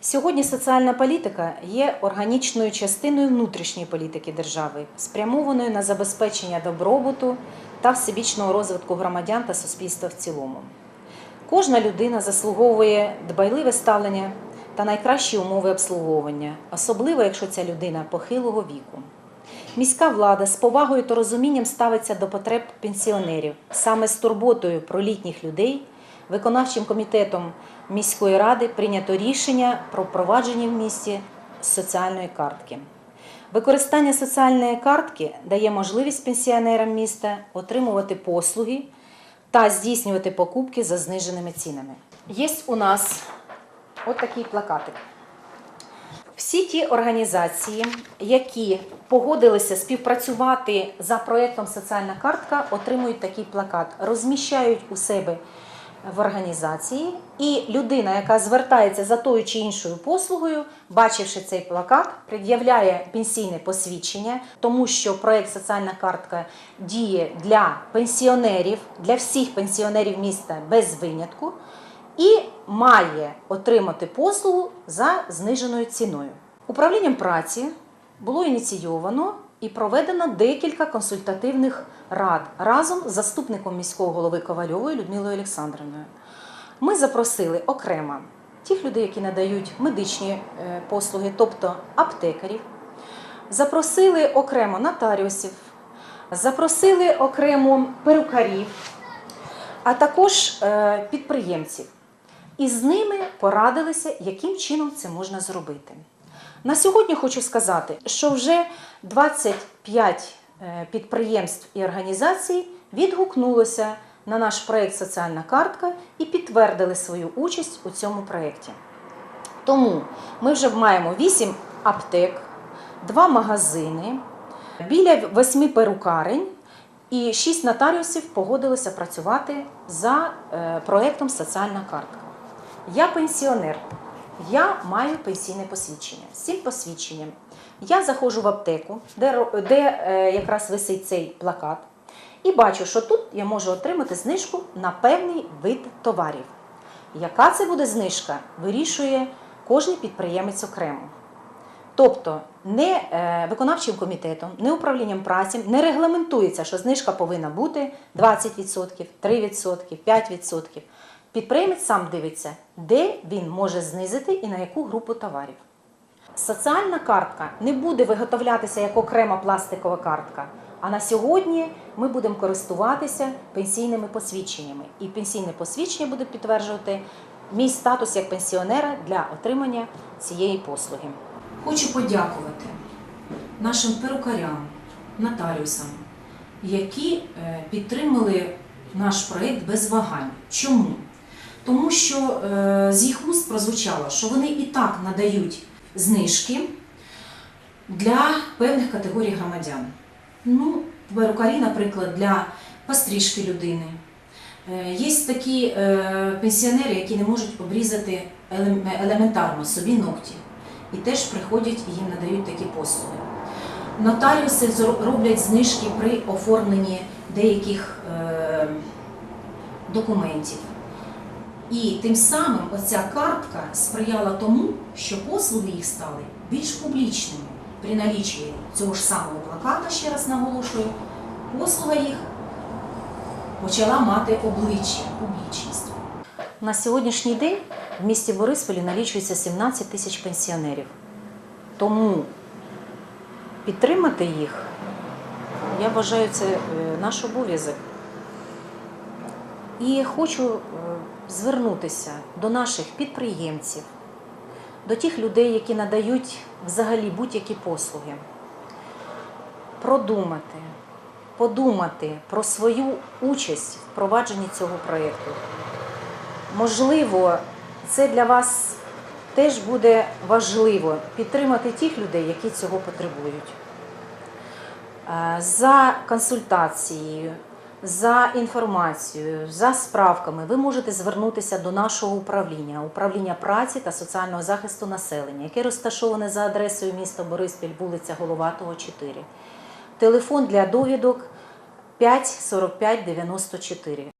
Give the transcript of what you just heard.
Сьогодні соціальна політика є органічною частиною внутрішньої політики держави, спрямованою на забезпечення добробуту та всебічного розвитку громадян та суспільства в цілому. Кожна людина заслуговує дбайливе ставлення та найкращі умови обслуговування, особливо якщо ця людина похилого віку. Міська влада з повагою та розумінням ставиться до потреб пенсіонерів саме з турботою про літніх людей. Виконавчим комітетом міської ради прийнято рішення про впровадження в місті соціальної картки. Використання соціальної картки дає можливість пенсіонерам міста отримувати послуги та здійснювати покупки за зниженими цінами. Є у нас от такий плакатик. Всі ті організації, які погодилися співпрацювати за проєктом Соціальна картка, отримують такий плакат, розміщають у себе в організації, і людина, яка звертається за тою чи іншою послугою, бачивши цей плакат, пред'являє пенсійне посвідчення, тому що проєкт Соціальна картка діє для пенсіонерів, для всіх пенсіонерів міста без винятку і має отримати послугу за зниженою ціною. Управлінням праці було ініційовано і проведено декілька консультативних рад разом з заступником міського голови Ковальовою Людмилою Олександрівною. Ми запросили окремо тих людей, які надають медичні е, послуги, тобто аптекарів, запросили окремо нотаріусів, запросили окремо перукарів, а також е, підприємців. І з ними порадилися, яким чином це можна зробити. На сьогодні хочу сказати, що вже 25 е, підприємств і організацій відгукнулося на наш проєкт Соціальна картка і підтвердили свою участь у цьому проєкті. Тому ми вже маємо 8 аптек, 2 магазини, біля 8 перукарень і 6 нотаріусів погодилися працювати за е, проєктом Соціальна картка. Я пенсіонер, я маю пенсійне посвідчення. З цим посвідченням я заходжу в аптеку, де, де е, якраз висить цей плакат, і бачу, що тут я можу отримати знижку на певний вид товарів. Яка це буде знижка, вирішує кожен підприємець окремо. Тобто не е, виконавчим комітетом, не управлінням праці не регламентується, що знижка повинна бути 20%, 3%, 5%. Підприємець сам дивиться, де він може знизити і на яку групу товарів. Соціальна картка не буде виготовлятися як окрема пластикова картка. А на сьогодні ми будемо користуватися пенсійними посвідченнями. І пенсійне посвідчення буде підтверджувати мій статус як пенсіонера для отримання цієї послуги. Хочу подякувати нашим перукарям, нотаріусам, які е, підтримали наш проєкт без вагань. Чому? Тому що е, з їх уст прозвучало, що вони і так надають знижки для певних категорій громадян. Ну, перукарі, наприклад, для пострижки людини. Е, Є такі е, пенсіонери, які не можуть обрізати елементарно собі ногті. І теж приходять і їм надають такі послуги. Нотаріуси роблять знижки при оформленні деяких документів. І тим самим оця картка сприяла тому, що послуги їх стали більш публічними. При налічі цього ж самого плаката, ще раз наголошую, послуга їх почала мати обличчя, публічність. На сьогоднішній день в місті Борисполі налічується 17 тисяч пенсіонерів. Тому підтримати їх, я вважаю, це е, наш обов'язок. І хочу е, звернутися до наших підприємців, до тих людей, які надають взагалі будь-які послуги, продумати, подумати про свою участь в впровадженні цього проєкту. Можливо, це для вас теж буде важливо підтримати тих людей, які цього потребують. Е, За консультацією, за інформацією, за справками ви можете звернутися до нашого управління, управління праці та соціального захисту населення, яке розташоване за адресою міста Бориспіль, вулиця Головатого, 4. Телефон для довідок 5 45 94.